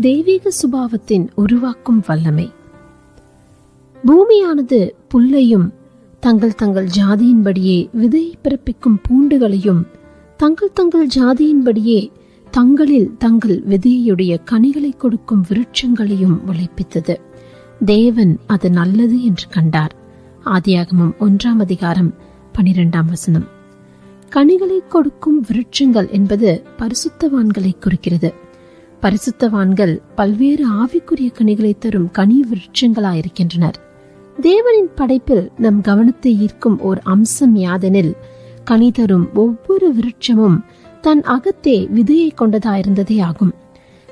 தெய்வீக சுபாவத்தின் உருவாக்கும் வல்லமை. பூமியானது புல்லையும் தங்கள் தங்கள் ஜாதியின்படியே விதை பிறப்பிக்கும் பூண்டுகளையும் தங்கள் தங்கள் ஜாதியின்படியே தங்களில் தங்கள் விதையுடைய கனிகளை கொடுக்கும் விருட்சங்களையும் விளைப்பித்தது. தேவன் அது நல்லது என்று கண்டார். ஆதியாகமம் ஒன்றாம் அதிகாரம் பனிரெண்டாம் வசனம். கனிகளை கொடுக்கும் விருட்சங்கள் என்பது பரிசுத்தவான்களை குறிக்கிறது. பரிசுத்தவான்கள் பல்வேறு ஆவிக்குரிய கனிகளை தரும் கனி விருட்சங்களாயிருக்கின்றனர். தேவனின் படைப்பில் நம் கவனத்தை ஈர்க்கும் ஓர் அம்சம் யாதெனில் கனி தரும் ஒவ்வொரு விருட்சமும் தன் அகத்தே விதையை கொண்டதாயிருந்ததே ஆகும்.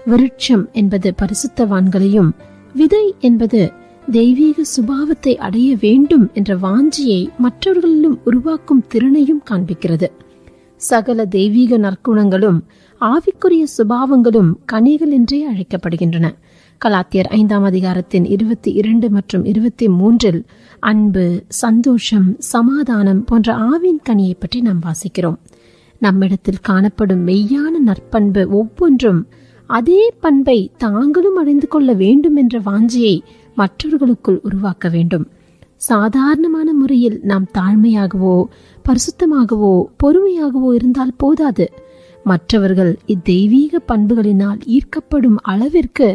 விருட்சம் என்பது பரிசுத்தவான்களையும் விதை என்பது தெய்வீக சுபாவத்தை அடைய வேண்டும் என்ற வாஞ்சியை மற்றவர்களிலும் உருவாக்கும் திறனையும் காண்பிக்கிறது. சகல தெய்வீக நற்குணங்களும் ஆவிக்குரிய சுபாவங்களும் கனிகள் என்றே அழைக்கப்படுகின்றன. கலாத்தியர் ஐந்தாம் அதிகாரத்தின் இருபத்தி இரண்டு மற்றும் இருபத்தி மூன்றில் அன்பு சந்தோஷம் சமாதானம் போன்ற ஆவின் கனியை பற்றி நாம் வாசிக்கிறோம். நம்மிடத்தில் காணப்படும் மெய்யான நற்பண்பு ஒவ்வொன்றும் அதே பண்பை தாங்களும் அடைந்து கொள்ள வேண்டும் என்ற வாஞ்சியை மற்றவர்களுக்குள் உருவாக்க வேண்டும். சாதாரணமான முறையில் நாம் தாழ்மையாகவோ பரிசுத்தமாகவோ பொறுமையாகவோ இருந்தால் போதாது. மற்றவர்கள் இத்தெய்வீக பண்புகளினால் ஈர்க்கப்படும் அளவிற்கு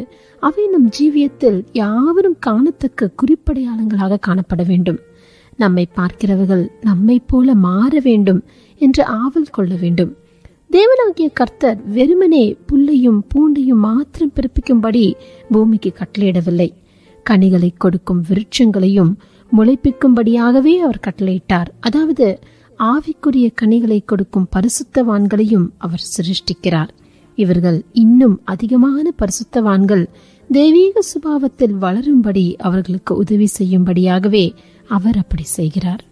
அவை நம் ஜீவியத்தில் யாவரும் காணத்தக்க குறிப்படையாளங்களாக காணப்பட வேண்டும். நம்மை பார்க்கிறவர்கள் நம்மை போல மாற வேண்டும் என்று ஆவல் கொள்ள வேண்டும். தேவனாகிய கர்த்தர் வெறுமனே புல்லையும் பூண்டையும் மாத்திரம் பிறப்பிக்கும்படி பூமிக்கு கட்டளையிடவில்லை. கனிகளை கொடுக்கும் விருட்சங்களையும் முளைப்பிக்கும்படியாகவே அவர் கட்டளையிட்டார். அதாவது ஆவிக்குரிய கனிகளை கொடுக்கும் பரிசுத்தவான்களையும் அவர் சிருஷ்டிக்கிறார். இவர்கள் இன்னும் அதிகமான பரிசுத்தவான்கள். தெய்வீக சுபாவத்தில் வளரும்படி அவர்களுக்கு உதவி செய்யும்படியாகவே அவர் அப்படி செய்கிறார்.